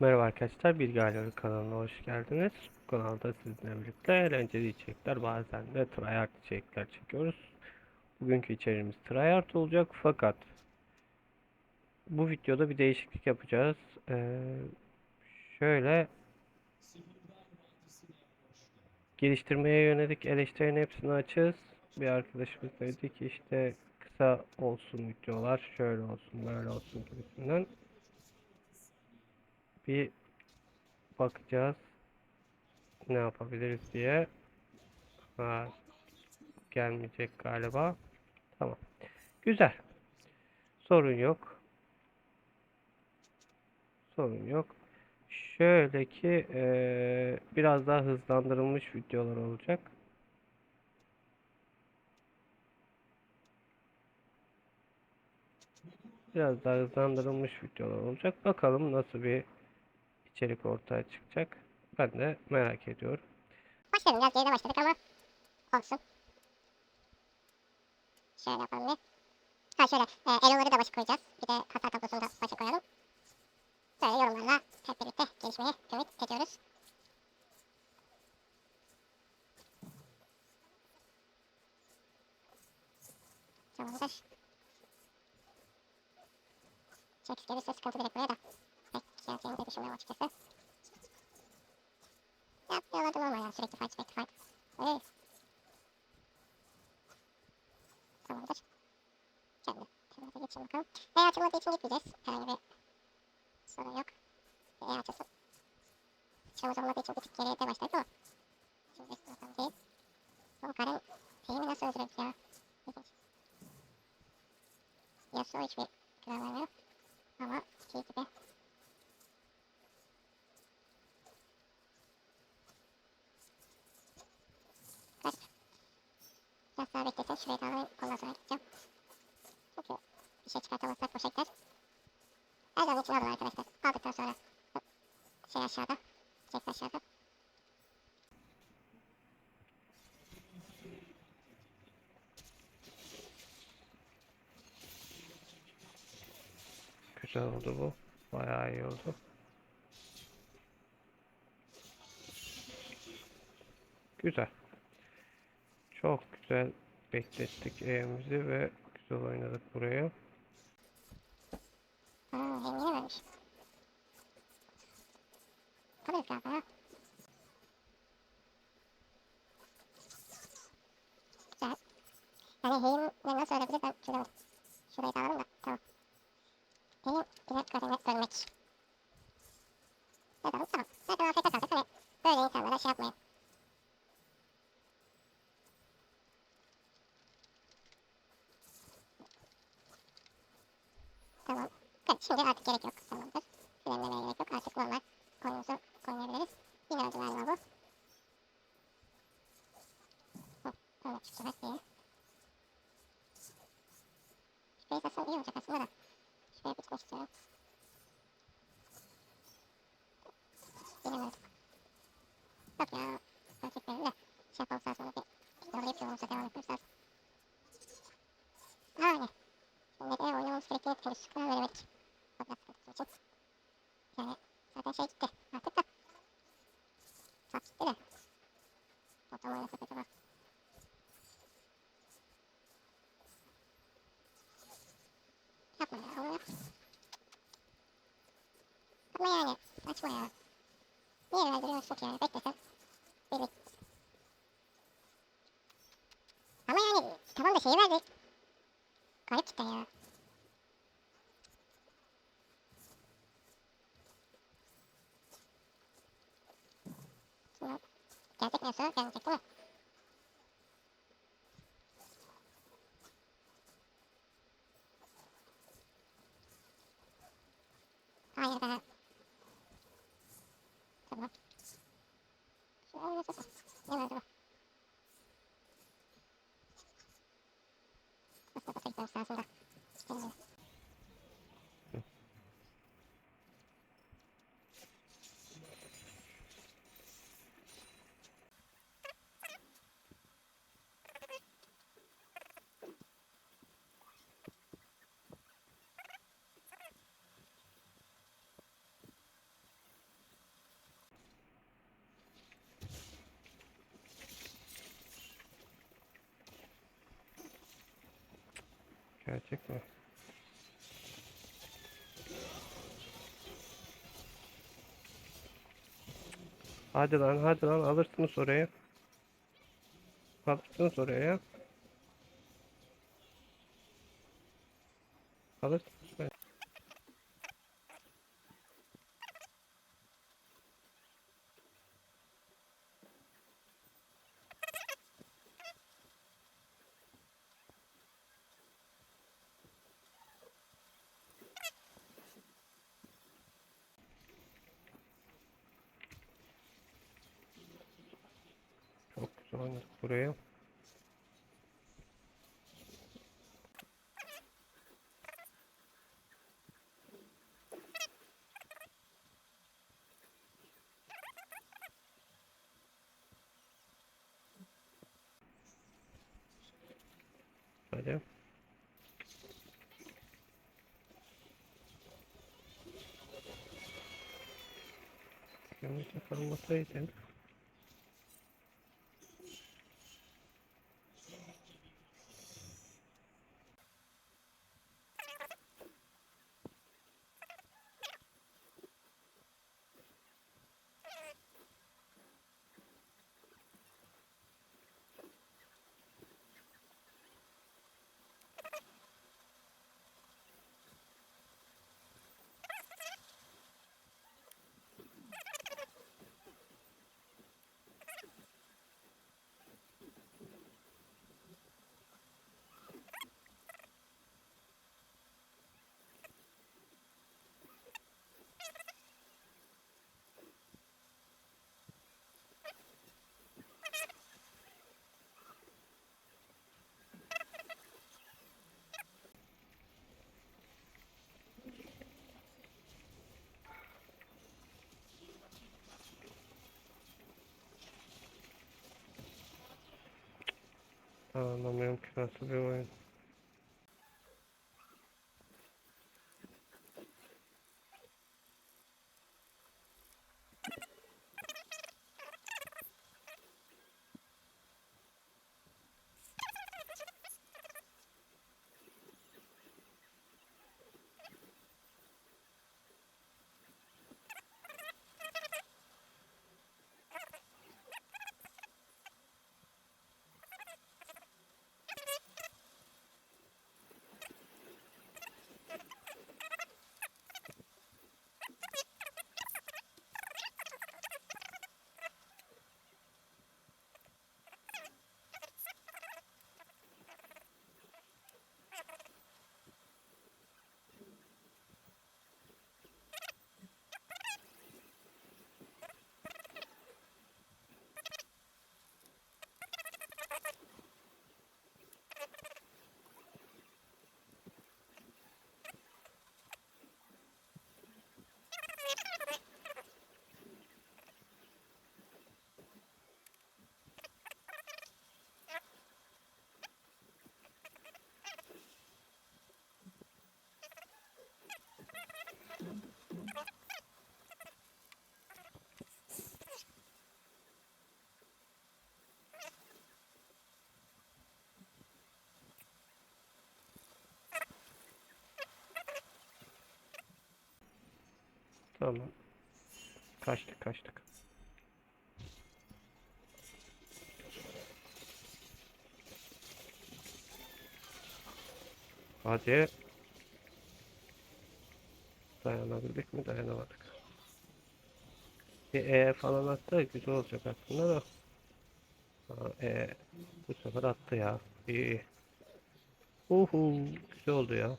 Merhaba arkadaşlar, Bilgi Alemı kanalına hoş geldiniz. Bu kanalda sizinle birlikte eğlenceli içerikler, bazen de tryhard içerikler çekiyoruz. Bugünkü içeriğimiz tryhard olacak fakat bu videoda bir değişiklik yapacağız. Ee, şöyle geliştirmeye yönelik eleştirinin hepsini açığız. Bir arkadaşımız dedi ki işte kısa olsun videolar, şöyle olsun, böyle olsun gibisinden. Bir bakacağız ne yapabiliriz diye. Ha, gelmeyecek galiba. Tamam. Güzel. Sorun yok. Sorun yok. Şöyle ki eee, biraz daha hızlandırılmış videolar olacak. Biraz daha hızlandırılmış videolar olacak. Bakalım nasıl bir içerik ortaya çıkacak. Ben de merak ediyorum. Başladım biraz geride başladık ama olsun. Şöyle yapalım bir. Ha şöyle e, eloları da başa koyacağız. Bir de hasar tablosunu da başa koyalım. Böyle yorumlarla hep birlikte gelişmeye ümit ediyoruz. Tamamdır. Çek gelirse sıkıntı direkt buraya da. Pek geleceğini de düşünmüyorum açıkçası. Yapmıyordum ama ya sürekli fight sürekli fight. Öyle. Tamamdır. Geldi. Temelde geçelim bakalım. E açılmadığı için gitmeyeceğiz. Herhangi bir sorun yok. E açılsın. Çamur olmadığı için bir tık geriye de başladık ama. Şimdi üstüne bakalım değil. Bu karın şeyini nasıl öldürürdük ya? İlginç. Yasuo hiçbir güven vermiyor. Ama şey gibi Biraz daha bekletin. Şurayı da alayım. Ondan sonra gideceğim. Çünkü bir şey çıkartamazsak poşetler. Her zaman için alın arkadaşlar. Aldıktan sonra şey aşağıda. Çek aşağıda. Güzel oldu bu. Bayağı iyi oldu. Güzel. Çok güzel beklettik evimizi ve güzel oynadık buraya. Yani heyimle nasıl ölebilir ben çözemedim. Şurayı da alalım da. Tamam. Heyim birer kademe ölmek. Yazalım tamam. Zaten afiyette kaldık. Hani böyle insanlara şey yapmayın. Tamam. Evet, şimdi artık gerek yok. Tamamdır. Frenlemeye gerek yok. Artık normal oyunumuzu oynayabiliriz. Yine öldü galiba bu. Evet şu sefer iyi. Şurayı satsam iyi olacak aslında da. Şuraya bitmek istiyorum. Yine öldük? Yok ya. Gerçekten de şey yapalım sağa sola oynamamız gerektiğini henüz karar veremedik. O biraz sıkıntı için. Yani zaten şey gitti artık da. Sat gitti de. O da oynasak acaba. Yapma ya onu yap. Ama yani saçma ya. Niye öldürüyorsun ki yani beklesen. Bir bek. Ama yani tamam da şeyi verdik. Garip cidden ya. Gelecek mi yoksa gelmeyecek değil mi? Hayır be. Tamam. Şuraya nasıl? Ne var acaba? Nasıl bata gitmemiz lazım da. Gidelim. Gerçek mi? Hadi lan hadi lan alırsınız oraya. Alırsınız oraya. Alırsınız oraya. Çok güzel oynadık buraya. Hadi. Yumurta kalmasaydı. Anlamıyorum ki nasıl bir Tamam. Kaçtık kaçtık. Hadi. Dayanabildik mi? Dayanamadık. Bir E falan attı. Güzel olacak aslında da. E bu sefer attı ya. İyi. Uhu. Güzel oldu ya.